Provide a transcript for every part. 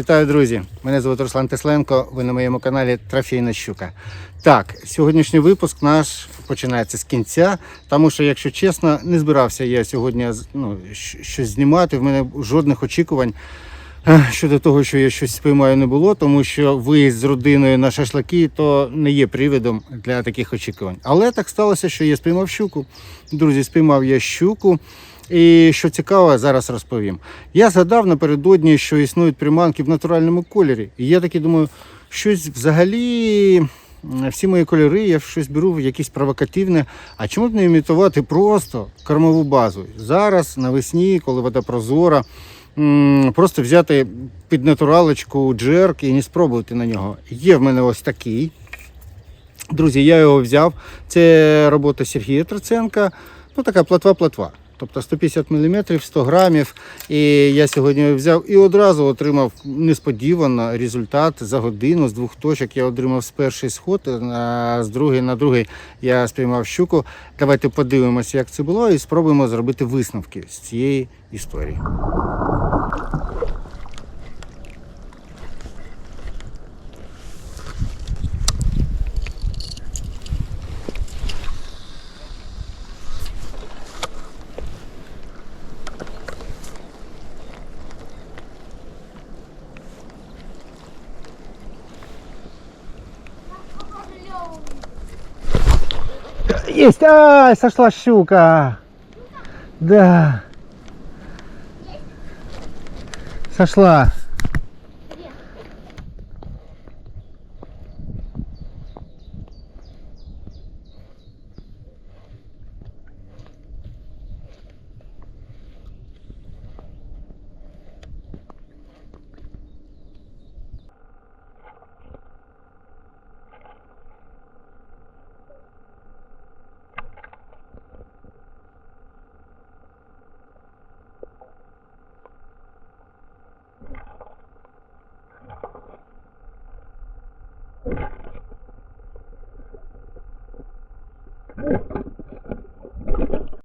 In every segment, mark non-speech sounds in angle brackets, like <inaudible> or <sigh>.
Вітаю, друзі! Мене звуть Руслан Тесленко. Ви на моєму каналі Трофейна щука. Так, сьогоднішній випуск наш починається з кінця, тому що, якщо чесно, не збирався я сьогодні ну, щось знімати. В мене жодних очікувань е, щодо того, що я щось спіймаю, не було, тому що виїзд з родиною на шашлаки то не є привідом для таких очікувань. Але так сталося, що я спіймав щуку. Друзі, спіймав я щуку. І що цікаво, зараз розповім. Я згадав напередодні, що існують приманки в натуральному кольорі. І я таки думаю, щось взагалі, всі мої кольори, я щось беру в якісь провокативне. А чому б не імітувати просто кормову базу? Зараз навесні, коли вода прозора, просто взяти під натуралочку джерк і не спробувати на нього. Є в мене ось такий. Друзі, я його взяв. Це робота Сергія Троценка. Ну, така платва-платва. Тобто 150 мм, 100 грамів. І я сьогодні взяв і одразу отримав несподівано результат за годину з двох точок. Я отримав з перший сход, а з другий на другий я спіймав щуку. Давайте подивимося, як це було, і спробуємо зробити висновки з цієї історії. Есть! Ай, сошла щука! Да. Сошла.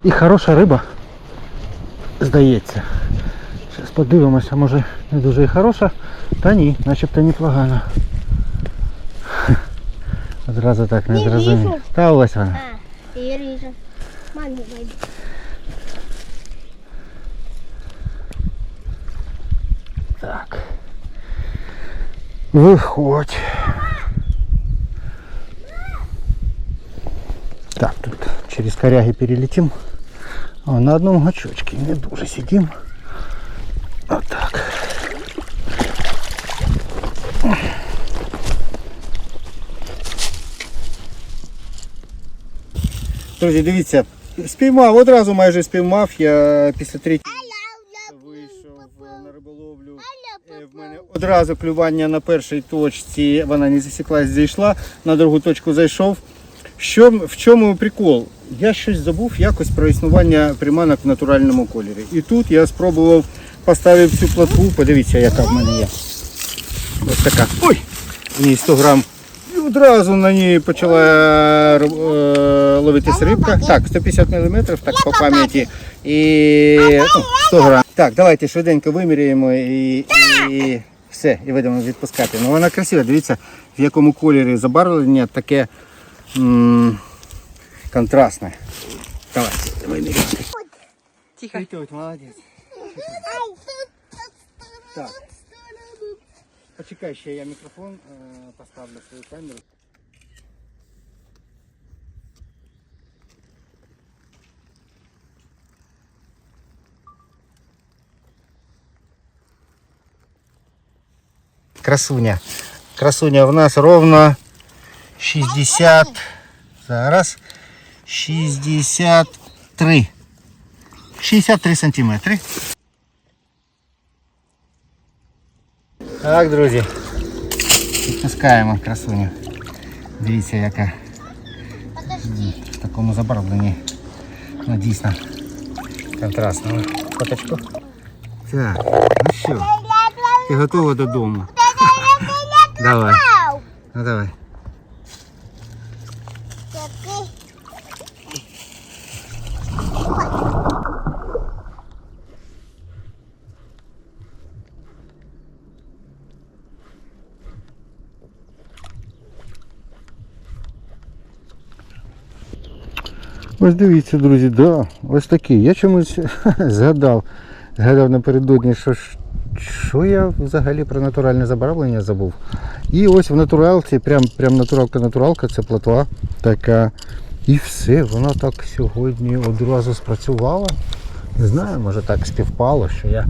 І хороша риба, здається. Зараз подивимося, може не дуже і хороша, та ні, начебто непогана. Одразу так не Не зрозумів. вижу. Та ось вона. А, я вижу. Маме войди. Так. Виходь. Так, тут через коряги перелетим. О, на одном гачочке не дуже сидим. Вот так. Друзі, дивіться, спіймав, одразу майже спіймав. Я після третього вийшов на риболовлю. Е, В мене одразу клювання на першій точці, вона не засіклась, зійшла, на другу точку зайшов. Що, в чому прикол? Я щось забув якось про існування приманок в натуральному кольорі. І тут я спробував поставив цю платву, подивіться, яка в мене є. Ось така. Ой! В ній 100 грам. І одразу на ній почала е, ловитись рибка. Так, 150 мм, так по пам'яті. І ну, 100 грам. Так, давайте швиденько виміряємо і, і все, і будемо відпускати. Ну вона красива, дивіться, в якому кольорі забарвлення таке м- контрастне. Давайте, виміряємо. Тихо. Тетя, молодець. Так. Почекай, ще я мікрофон е, поставлю свою камеру. Красуня. Красуня в нас ровно 60. Зараз 63. 63 сантиметри. Так, друзі. Відпускаємо красуню. Дивіться, яка м, в такому забарвленні. Ну, дійсно контрастно. Фоточку. Так, ну що, ти готова додому? Давай. Ну давай. Ось дивіться, друзі, да, ось такий. Я чомусь <laughs> згадав, згадав напередодні, що, що я взагалі про натуральне забарвлення забув. І ось в натуралці, прям, прям натуралка-натуралка, це платва така. І все, вона так сьогодні одразу спрацювала. Не знаю, може так співпало, що я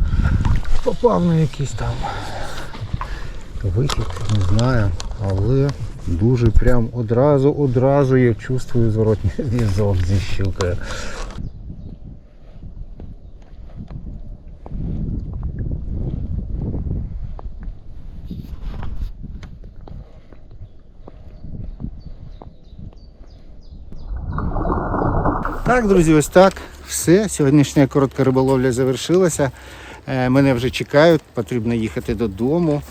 попав на якийсь там вихід, не знаю. Але дуже прям одразу, одразу я чувствую зворотній <laughs> зв'язок зі щукою. Так, друзі, ось так. Все. Сьогоднішня коротка риболовля завершилася. Е, Мене вже чекають, потрібно їхати додому.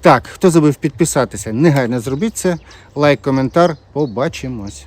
Так, хто забув підписатися, негайно зробіть це. Лайк, коментар. Побачимось.